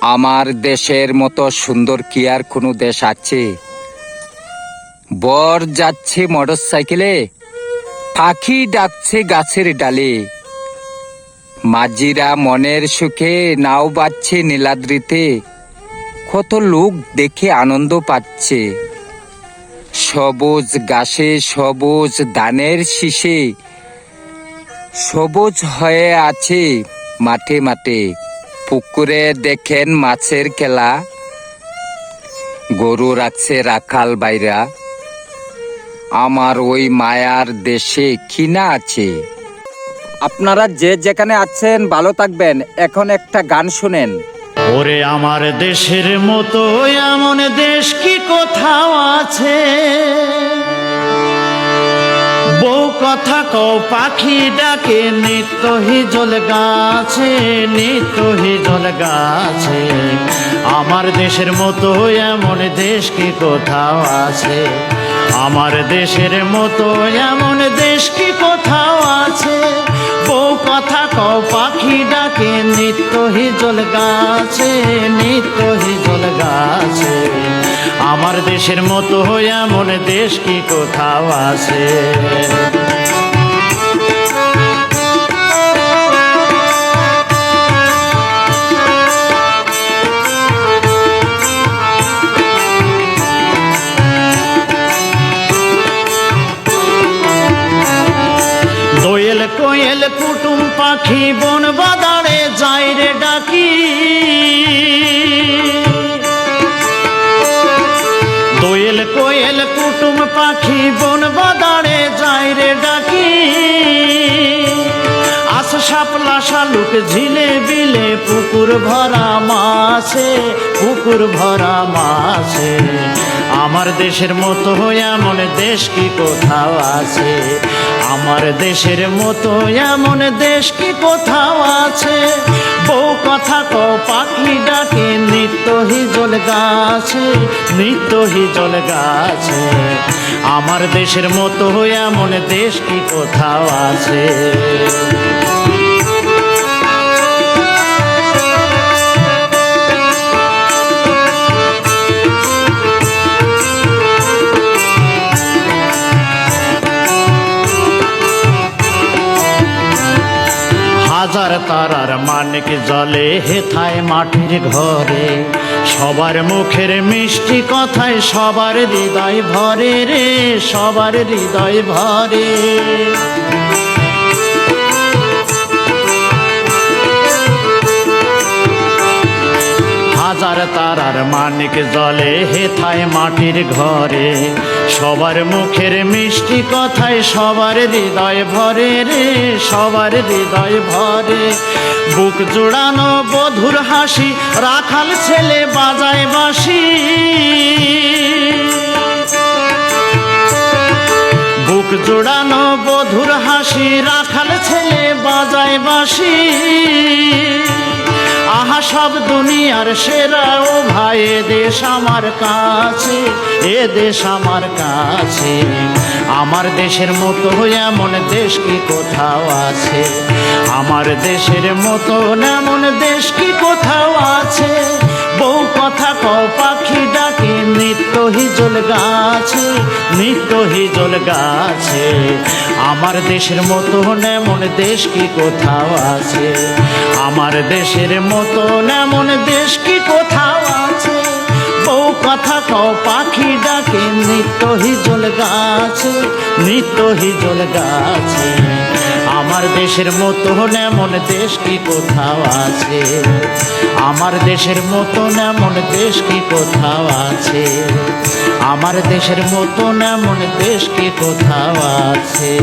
আমার দেশের মতো সুন্দর কি আর কোনো দেশ আছে? বর যাচ্ছে মোটর সাইকেলে পাখি ডাকছে গাছের ডালে। মাঝিরা মনের সুখে নাও বাজছে নীলাদ্রিতে, কত লোক দেখে আনন্দ পাচ্ছে। সবুজ গাছে সবুজ ধানের শীষে, সবুজ হয়ে আছে মাঠে মাঠে। পুকুরে দেখেন মাছের খেলা। গরু রাখছে রাখাল বাইরা আমার ওই মায়ার দেশে কিনা আছে? আপনারা যে যেখানে আছেন, ভালো থাকবেন। এখন একটা গান শুনেন। ওরে আমার দেশের মতো এমন দেশ কি কোথাও আছে? কথা কও, পাখি ডাকে, নিত্য হিজল গাছে, নিত্য হিজল গাছে। আমার দেশের মতো এমন দেশ কি কোথাও আছে? আমার দেশের মতো এমন দেশ কি কোথাও আছে? বউ কথা কও, পাখি ডাকে, নিত্য হিজল গাছে, নিত্য হিজল গাছে। আমার দেশের মতো এমন দেশ কি কোথাও আছে? কোয়েল কুটুম পাখি বন বাদারে যাই রে ডাকি। দোয়েল কোয়েল কুটুম পাখি বন বাদারে যাই রে ডাকি। সাপলা শালুক ঝিলে বিলে পুকুর ভরা মাছে, পুকুর ভরা মাছে। আমার দেশের মতো এমন দেশ কি কোথাও আছে? আমার দেশের মতো এমন দেশ কি কোথাও আছে? বউ কথা কও পাখি ডাকে, নিত্য হিজল গাছে, নিত্য হিজল গাছে। আমার দেশের মতো এমন দেশ কি কোথাও আছে? হাজার তারার মানিক জলে হেথায় মাটির ঘরে। সবার মুখের মিষ্টি কথায় সবার হৃদয় ভরে রে, সবার হৃদয় ভরে। হাজার তারার মানিক জলে হেথায় মাটির ঘরে। সবার মুখের মিষ্টি কথায় সবার হৃদয় ভরে রে, সবার হৃদয় ভরে। বুক জোড়ানো বধুর হাসি, রাখাল ছেলে বাজায় বাসি বুক জোড়ানো বধুর হাসি, রাখাল ছেলে বাজায় বাসি সব দুনিয়ার সেরা ও ভাই, এ দেশ আমার কাছে, এ দেশ আমার কাছে। আমার দেশের মতো এমন দেশ কি কোথাও আছে? আমার দেশের মতো এমন দেশ কি কোথাও আছে? বউ কথা কও, পাখি ডাকে, নিত্য হিজল গাছে, নিত্য হিজল গাছে। আমার দেশের মতো এমন দেশ কি কোথাও আছে? আমার দেশের মতো এমন দেশ কি কোথাও আছে? বউ কথা কও, পাখি ডাকে, নিত্য হিজল গাছে, নৃত্য হিজল গাছে। দেশের মতো এমন দেশ কি কোথাও আছে? আমার দেশের মতো এমন দেশ কি কোথাও আছে? আমার দেশের মতো এমন দেশ কি কোথাও আছে?